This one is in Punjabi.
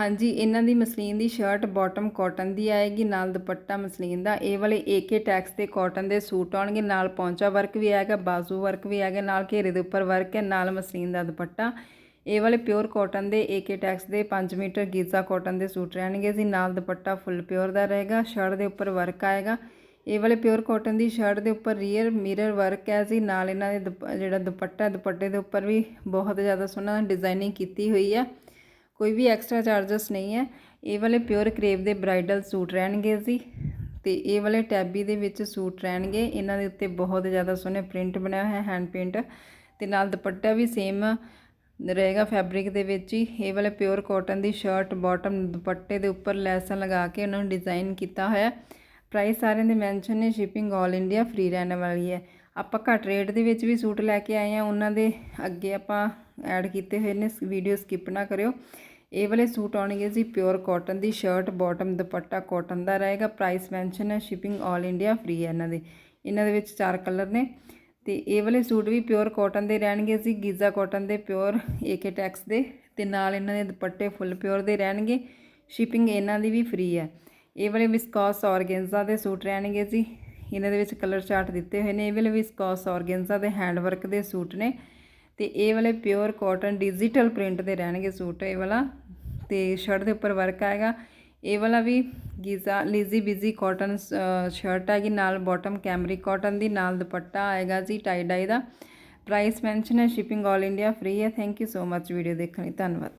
ਹਾਂਜੀ, ਇਹਨਾਂ ਦੀ ਮਸਲੀਨ ਦੀ ਸ਼ਰਟ ਬਾਟਮ ਕਾਟਨ ਦੀ ਆਏਗੀ, ਨਾਲ ਦੁਪੱਟਾ ਮਸਲੀਨ ਦਾ। ਇਹ ਵਾਲੇ ਏਕੇ ਟੈਕਸ ਤੇ ਕਾਟਨ ਦੇ ਸੂਟ ਆਉਣਗੇ, ਨਾਲ ਪੌਂਚਾ ਵਰਕ ਵੀ ਆਏਗਾ, ਬਾਜ਼ੂ ਵਰਕ ਵੀ ਆਏਗਾ, ਨਾਲ ਘੇਰੇ ਦੇ ਉੱਪਰ ਵਰਕ ਹੈ, ਨਾਲ ਮਸਲੀਨ ਦਾ ਦੁਪੱਟਾ। ਇਹ ਵਾਲੇ ਪਿਓਰ ਕਾਟਨ ਦੇ ਏਕੇ ਟੈਕਸ ਦੇ 5 ਮੀਟਰ ਗੀਜ਼ਾ ਕਾਟਨ ਦੇ ਸੂਟ ਰਹਿਣਗੇ ਜੀ, ਨਾਲ ਦੁਪੱਟਾ ਫੁੱਲ ਪਿਓਰ ਦਾ ਰਹੇਗਾ ਸ਼ਰਟ ਦੇ ਉੱਪਰ ਵਰਕ ਆਏਗਾ। ਇਹ ਵਾਲੇ ਪਿਓਰ ਕਾਟਨ ਦੀ ਸ਼ਰਟ ਦੇ ਉੱਪਰ ਰੀਅਰ ਮਿਰਰ ਵਰਕ ਹੈ ਜੀ, ਨਾਲ ਇਹਨਾਂ ਦੇ ਦੁਪ- ਜਿਹੜਾ ਦੁਪੱਟਾ ਦੁਪੱਟੇ ਦੇ ਉੱਪਰ ਵੀ ਬਹੁਤ ਜ਼ਿਆਦਾ ਸੋਹਣਾ ਡਿਜ਼ਾਈਨਿੰਗ ਕੀਤੀ ਹੋਈ ਹੈ। ਕੋਈ ਵੀ ਐਕਸਟਰਾ ਚਾਰजेस ਨਹੀਂ ਹੈ। ਇਹ ਵਾਲੇ ਪਿਓਰ ਕਰੇਵ ਦੇ ਬ੍ਰਾਈਡਲ ਸੂਟ ਰਹਿਣਗੇ ਜੀ। ਤੇ ਇਹ ਵਾਲੇ ਟੈਬੀ ਦੇ ਵਿੱਚ ਸੂਟ ਰਹਿਣਗੇ। ਇਹਨਾਂ ਦੇ ਉੱਤੇ ਬਹੁਤ ਜ਼ਿਆਦਾ ਸੋਹਣੇ ਪ੍ਰਿੰਟ ਬਣਿਆ ਹੋਇਆ ਹੈ ਹੈਂਡ ਪੇਂਟ ਤੇ ਨਾਲ ਦੁਪੱਟਾ ਵੀ ਸੇਮ ਰਹੇਗਾ ਫੈਬਰਿਕ ਦੇ ਵਿੱਚ ਹੀ। ਇਹ ਵਾਲੇ ਪਿਓਰ ਕਾਟਨ ਦੀ ਸ਼ਰਟ ਬਾਟਮ ਦੁਪੱਟੇ ਦੇ ਉੱਪਰ ਲੈਸਾਂ ਲਗਾ ਕੇ ਉਹਨਾਂ ਨੂੰ ਡਿਜ਼ਾਈਨ ਕੀਤਾ ਹੋਇਆ। ਪ੍ਰਾਈਸ ਸਾਰਿਆਂ ਦੇ ਮੈਂਸ਼ਨ ਨੇ। ਸ਼ਿਪਿੰਗ 올 ਇੰਡੀਆ ਫ੍ਰੀ ਰਹਿਣ ਵਾਲੀ ਹੈ। ਆਪਾਂ ਘੱਟ ਰੇਟ ਦੇ ਵਿੱਚ ਵੀ ਸੂਟ ਲੈ ਕੇ ਆਏ ਆ ਉਹਨਾਂ ਦੇ ਅੱਗੇ ਆਪਾਂ ਐਡ ਕੀਤੇ ਹੋਏ ਨੇ। ਵੀਡੀਓ ਸਕਿਪ ਨਾ ਕਰਿਓ। ਇਹ ਵਾਲੇ ਸੂਟ ਆਉਣਗੇ ਜੀ ਪਿਓਰ ਕਾਟਨ ਦੀ ਸ਼ਰਟ ਬਾਟਮ ਦੁਪੱਟਾ ਕਾਟਨ ਦਾ ਰਹੇਗਾ। ਪ੍ਰਾਈਸ ਮੈਂਸ਼ਨ ਹੈ ਸ਼ਿਪਿੰਗ 올 ਇੰਡੀਆ ਫ੍ਰੀ ਹੈ ਇਹਨਾਂ ਦੇ। ਇਹਨਾਂ ਦੇ ਵਿੱਚ ਚਾਰ ਕਲਰ ਨੇ। ਤੇ ਇਹ ਵਾਲੇ ਸੂਟ ਵੀ ਪਿਓਰ ਕਾਟਨ ਦੇ ਰਹਿਣਗੇ ਜੀ। ਗੀਜ਼ਾ ਕਾਟਨ ਦੇ ਪਿਓਰ ਏਕੇ ਟੈਕਸ ਦੇ। ਤੇ ਨਾਲ ਇਹਨਾਂ ਦੇ ਦੁਪੱਟੇ ਫੁੱਲ ਪਿਓਰ ਦੇ ਰਹਿਣਗੇ। ਸ਼ਿਪਿੰਗ ਇਹਨਾਂ ਦੀ ਵੀ ਫ੍ਰੀ ਹੈ। ਇਹ ਵਾਲੇ ਵਿਸਕੋਸ ਔਰਗੈਂਜ਼ਾ ਦੇ ਸੂਟ ਰਹਿਣਗੇ ਜੀ। ਇਹਨਾਂ ਦੇ ਵਿੱਚ ਕਲਰ ਚਾਰਟ ਦਿੱਤੇ ਹੋਏ ਨੇ। ਇਹ ਵਾਲੇ ਵਿਸਕੋਸ ਔਰਗੈਂਜ਼ਾ ਦੇ ਹੈਂਡ ਵਰਕ ਦੇ ਸੂਟ ਨੇ। ਤੇ ਇਹ ਵਾਲੇ ਪਿਓਰ ਕਾਟਨ ਡਿਜੀਟਲ ਪ੍ਰਿੰਟ ਦੇ ਰਹਿਣਗੇ ਸੂਟ ਇਹ ਵਾਲਾ। ਤੇ ਸ਼ਰਟ ਦੇ ਉੱਪਰ ਵਰਕ ਆਏਗਾ। ਇਹ ਵਾਲਾ ਵੀ ਗੀਜ਼ਾ ਲੀਜ਼ੀ ਬਿਜ਼ੀ ਕਾਟਨ ਸ਼ਰਟ ਹੈਗੀ ਨਾਲ ਬਾਟਮ ਕੈਮਰਿਕ ਕਾਟਨ ਦੀ, ਨਾਲ ਦੁਪੱਟਾ ਆਏਗਾ ਜੀ ਟਾਈ ਡਾਈ ਦਾ। ਪ੍ਰਾਈਸ ਮੈਂਸ਼ਨ ਹੈ ਸ਼ਿਪਿੰਗ 올 ਇੰਡੀਆ ਫ੍ਰੀ ਹੈ। Thank you so much video ਦੇਖਣ ਲਈ ਧੰਨਵਾਦ।